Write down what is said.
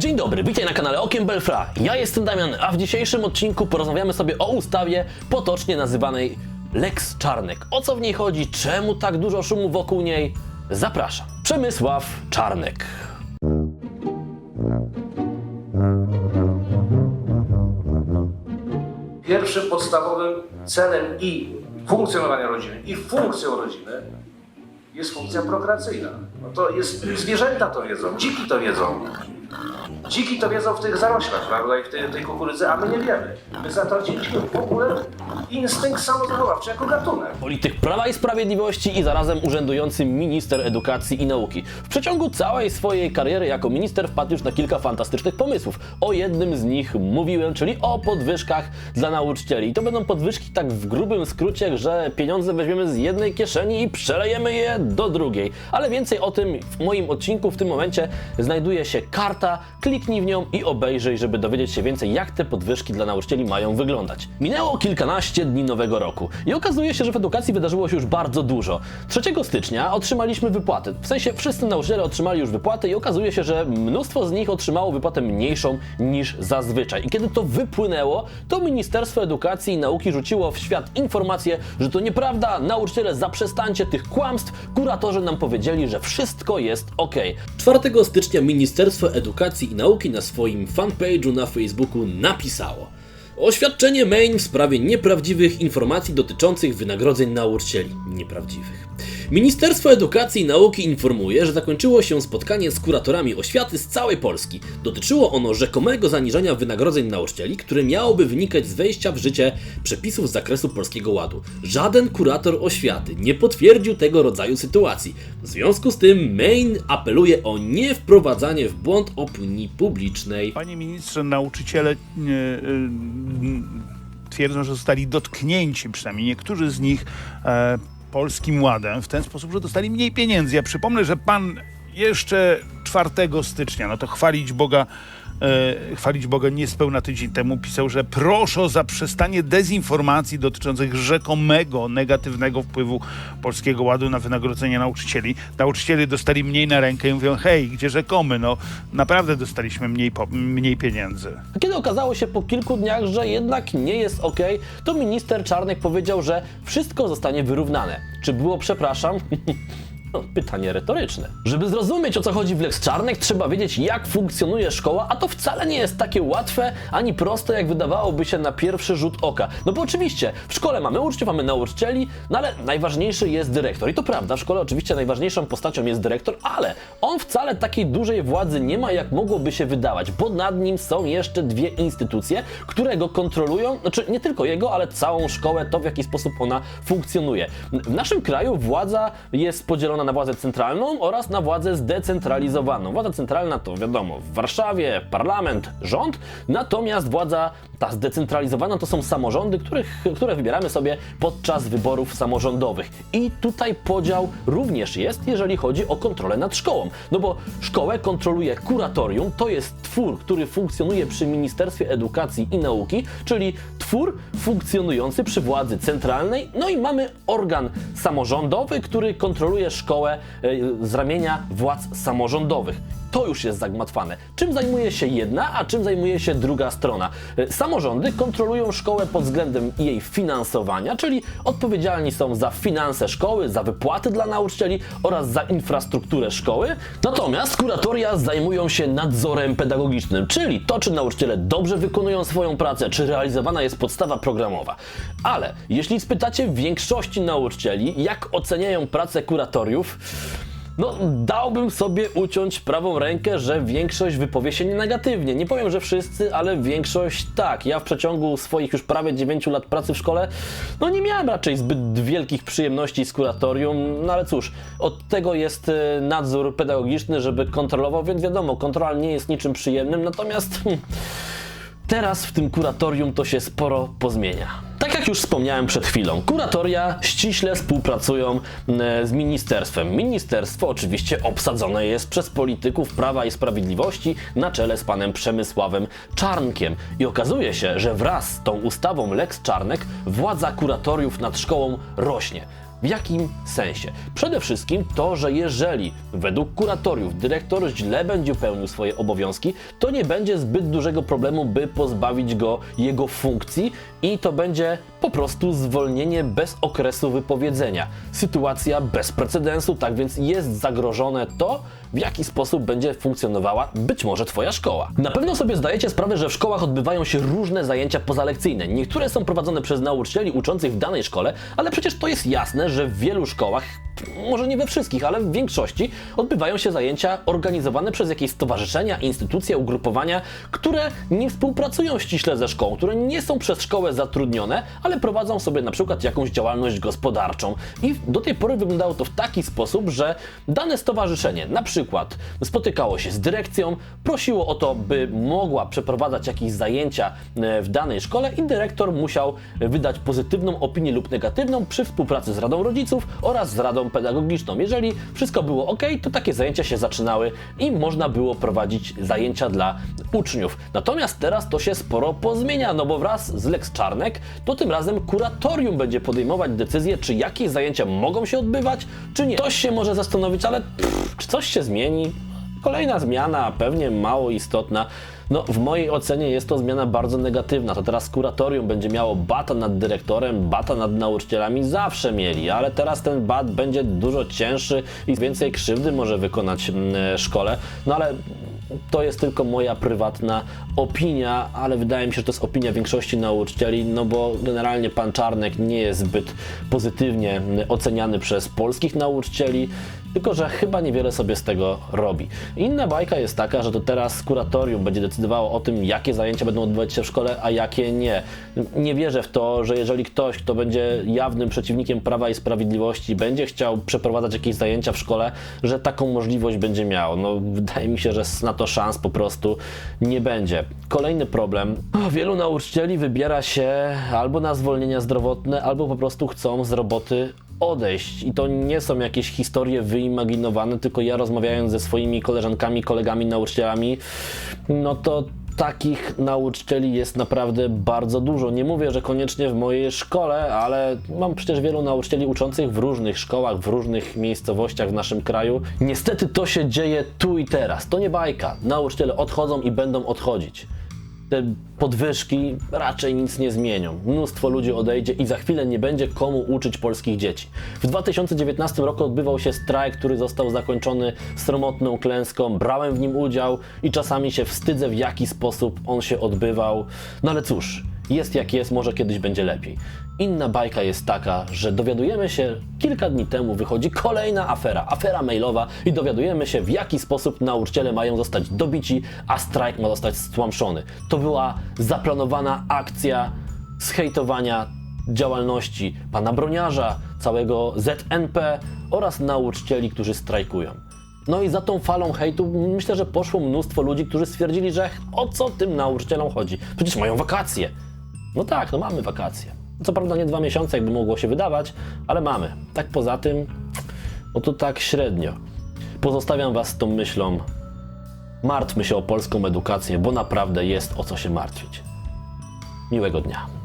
Dzień dobry, witaj na kanale Okiem Belfra. Ja jestem Damian, a w dzisiejszym odcinku porozmawiamy sobie o ustawie potocznie nazywanej Lex Czarnek. O co w niej chodzi, czemu tak dużo szumu wokół niej? Zapraszam. Przemysław Czarnek. Pierwszym podstawowym celem i funkcjonowania rodziny, i funkcją rodziny jest funkcja prokreacyjna. No to jest, zwierzęta to wiedzą, dziki to wiedzą. Dziki to wiedzą w tych zaroślach, prawda, i w tej, tej kukurydzy, a my nie wiemy. My zatraciliśmy w ogóle instynkt samozachowawczy jako gatunek. Polityk Prawa i Sprawiedliwości i zarazem urzędujący minister edukacji i nauki. W przeciągu całej swojej kariery jako minister wpadł już na kilka fantastycznych pomysłów. O jednym z nich mówiłem, czyli o podwyżkach dla nauczycieli. I to będą podwyżki tak w grubym skrócie, że pieniądze weźmiemy z jednej kieszeni i przelejemy je do drugiej. Ale więcej o tym w moim odcinku w tym momencie znajduje się karta. Kliknij w nią i obejrzyj, żeby dowiedzieć się więcej, jak te podwyżki dla nauczycieli mają wyglądać. Minęło kilkanaście dni nowego roku i okazuje się, że w edukacji wydarzyło się już bardzo dużo. 3 stycznia otrzymaliśmy wypłaty. W sensie wszyscy nauczyciele otrzymali już wypłaty i okazuje się, że mnóstwo z nich otrzymało wypłatę mniejszą niż zazwyczaj. I kiedy to wypłynęło, to Ministerstwo Edukacji i Nauki rzuciło w świat informację, że to nieprawda, nauczyciele zaprzestańcie tych kłamstw, kuratorzy nam powiedzieli, że wszystko jest ok. 4 stycznia Ministerstwo Edukacji i Nauki na swoim fanpage'u na Facebooku napisało Oświadczenie main w sprawie nieprawdziwych informacji dotyczących wynagrodzeń nauczycieli. Nieprawdziwych. Ministerstwo Edukacji i Nauki informuje, że zakończyło się spotkanie z kuratorami oświaty z całej Polski. Dotyczyło ono rzekomego zaniżania wynagrodzeń nauczycieli, które miałoby wynikać z wejścia w życie przepisów z zakresu Polskiego Ładu. Żaden kurator oświaty nie potwierdził tego rodzaju sytuacji. W związku z tym main apeluje o niewprowadzanie w błąd opinii publicznej. Panie ministrze, nauczyciele e, e, twierdzą, że zostali dotknięci, przynajmniej niektórzy z nich, e, polskim ładem w ten sposób, że dostali mniej pieniędzy. Ja przypomnę, że pan jeszcze 4 stycznia, no to chwalić Boga, e, chwalić Boga niespełna tydzień temu pisał, że proszę o zaprzestanie dezinformacji dotyczących rzekomego negatywnego wpływu Polskiego Ładu na wynagrodzenie nauczycieli. Nauczyciele dostali mniej na rękę i mówią, hej, gdzie rzekomy? No naprawdę dostaliśmy mniej, po, mniej pieniędzy. Kiedy okazało się po kilku dniach, że jednak nie jest ok, to minister Czarnek powiedział, że wszystko zostanie wyrównane. Czy było przepraszam? No, pytanie retoryczne. Żeby zrozumieć o co chodzi w Lex Czarnek, trzeba wiedzieć jak funkcjonuje szkoła, a to wcale nie jest takie łatwe ani proste, jak wydawałoby się na pierwszy rzut oka. No bo oczywiście w szkole mamy uczniów, mamy nauczycieli, no ale najważniejszy jest dyrektor. I to prawda, w szkole oczywiście najważniejszą postacią jest dyrektor, ale on wcale takiej dużej władzy nie ma, jak mogłoby się wydawać, bo nad nim są jeszcze dwie instytucje, które go kontrolują, znaczy nie tylko jego, ale całą szkołę, to w jaki sposób ona funkcjonuje. W naszym kraju władza jest podzielona na władzę centralną oraz na władzę zdecentralizowaną. Władza centralna to wiadomo, w Warszawie parlament, rząd, natomiast władza ta zdecentralizowana to są samorządy, których, które wybieramy sobie podczas wyborów samorządowych. I tutaj podział również jest, jeżeli chodzi o kontrolę nad szkołą. No bo szkołę kontroluje kuratorium, to jest twór, który funkcjonuje przy Ministerstwie Edukacji i Nauki, czyli twór funkcjonujący przy władzy centralnej. No i mamy organ samorządowy, który kontroluje szkołę e, z ramienia władz samorządowych. To już jest zagmatwane. Czym zajmuje się jedna, a czym zajmuje się druga strona? E, Samorządy kontrolują szkołę pod względem jej finansowania, czyli odpowiedzialni są za finanse szkoły, za wypłaty dla nauczycieli oraz za infrastrukturę szkoły. Natomiast kuratoria zajmują się nadzorem pedagogicznym, czyli to, czy nauczyciele dobrze wykonują swoją pracę, czy realizowana jest podstawa programowa. Ale jeśli spytacie większości nauczycieli, jak oceniają pracę kuratoriów, no, dałbym sobie uciąć prawą rękę, że większość wypowie się negatywnie. Nie powiem, że wszyscy, ale większość tak. Ja w przeciągu swoich już prawie 9 lat pracy w szkole, no nie miałem raczej zbyt wielkich przyjemności z kuratorium, no ale cóż, od tego jest e, nadzór pedagogiczny, żeby kontrolował, więc wiadomo, kontrola nie jest niczym przyjemnym, natomiast... Teraz w tym kuratorium to się sporo pozmienia. Już wspomniałem przed chwilą, kuratoria ściśle współpracują e, z ministerstwem. Ministerstwo oczywiście obsadzone jest przez polityków Prawa i Sprawiedliwości na czele z panem Przemysławem Czarnkiem. I okazuje się, że wraz z tą ustawą Lex Czarnek władza kuratoriów nad szkołą rośnie. W jakim sensie? Przede wszystkim to, że jeżeli według kuratoriów dyrektor źle będzie pełnił swoje obowiązki, to nie będzie zbyt dużego problemu, by pozbawić go jego funkcji i to będzie po prostu zwolnienie bez okresu wypowiedzenia. Sytuacja bez precedensu, tak więc jest zagrożone to, w jaki sposób będzie funkcjonowała być może Twoja szkoła. Na pewno sobie zdajecie sprawę, że w szkołach odbywają się różne zajęcia pozalekcyjne. Niektóre są prowadzone przez nauczycieli uczących w danej szkole, ale przecież to jest jasne, że w wielu szkołach, może nie we wszystkich, ale w większości, odbywają się zajęcia organizowane przez jakieś stowarzyszenia, instytucje, ugrupowania, które nie współpracują ściśle ze szkołą, które nie są przez szkołę zatrudnione, ale prowadzą sobie na przykład jakąś działalność gospodarczą. I do tej pory wyglądało to w taki sposób, że dane stowarzyszenie na przykład spotykało się z dyrekcją, prosiło o to, by mogła przeprowadzać jakieś zajęcia e, w danej szkole i dyrektor musiał wydać pozytywną opinię lub negatywną przy współpracy z Radą Rodziców oraz z Radą Pedagogiczną. Jeżeli wszystko było ok, to takie zajęcia się zaczynały i można było prowadzić zajęcia dla uczniów. Natomiast teraz to się sporo pozmienia, no bo wraz z Lex Czarnek, to tym razem kuratorium będzie podejmować decyzję, czy jakieś zajęcia mogą się odbywać, czy nie. Ktoś się może zastanowić, ale pff, czy coś się zmieni? Kolejna zmiana, pewnie mało istotna. No, w mojej ocenie jest to zmiana bardzo negatywna. To teraz kuratorium będzie miało bata nad dyrektorem, bata nad nauczycielami, zawsze mieli, ale teraz ten bat będzie dużo cięższy i więcej krzywdy może wykonać mm, szkole. No ale to jest tylko moja prywatna opinia, ale wydaje mi się, że to jest opinia większości nauczycieli, no bo generalnie pan Czarnek nie jest zbyt pozytywnie mm, oceniany przez polskich nauczycieli, tylko że chyba niewiele sobie z tego robi. Inna bajka jest taka, że to teraz kuratorium będzie decydowało o tym, jakie zajęcia będą odbywać się w szkole, a jakie nie. Nie wierzę w to, że jeżeli ktoś, kto będzie jawnym przeciwnikiem Prawa i Sprawiedliwości, będzie chciał przeprowadzać jakieś zajęcia w szkole, że taką możliwość będzie miał. No, wydaje mi się, że na to szans po prostu nie będzie. Kolejny problem. Wielu nauczycieli wybiera się albo na zwolnienia zdrowotne, albo po prostu chcą z roboty odejść. I to nie są jakieś historie wyimaginowane, tylko ja rozmawiając ze swoimi koleżankami, kolegami, nauczycielami, no to takich nauczycieli jest naprawdę bardzo dużo. Nie mówię, że koniecznie w mojej szkole, ale mam przecież wielu nauczycieli uczących w różnych szkołach, w różnych miejscowościach w naszym kraju. Niestety to się dzieje tu i teraz. To nie bajka. Nauczyciele odchodzą i będą odchodzić te podwyżki raczej nic nie zmienią. Mnóstwo ludzi odejdzie i za chwilę nie będzie komu uczyć polskich dzieci. W 2019 roku odbywał się strajk, który został zakończony sromotną klęską. Brałem w nim udział i czasami się wstydzę, w jaki sposób on się odbywał. No ale cóż, jest jak jest, może kiedyś będzie lepiej. Inna bajka jest taka, że dowiadujemy się, kilka dni temu wychodzi kolejna afera, afera mailowa i dowiadujemy się, w jaki sposób nauczyciele mają zostać dobici, a strajk ma zostać stłamszony. To była zaplanowana akcja zhejtowania działalności pana Broniarza, całego ZNP oraz nauczycieli, którzy strajkują. No i za tą falą hejtu myślę, że poszło mnóstwo ludzi, którzy stwierdzili, że o co tym nauczycielom chodzi? Przecież mają wakacje. No tak, no mamy wakacje. Co prawda nie dwa miesiące, jakby mogło się wydawać, ale mamy. Tak poza tym, no to tak średnio. Pozostawiam Was z tą myślą. Martwmy się o polską edukację, bo naprawdę jest o co się martwić. Miłego dnia.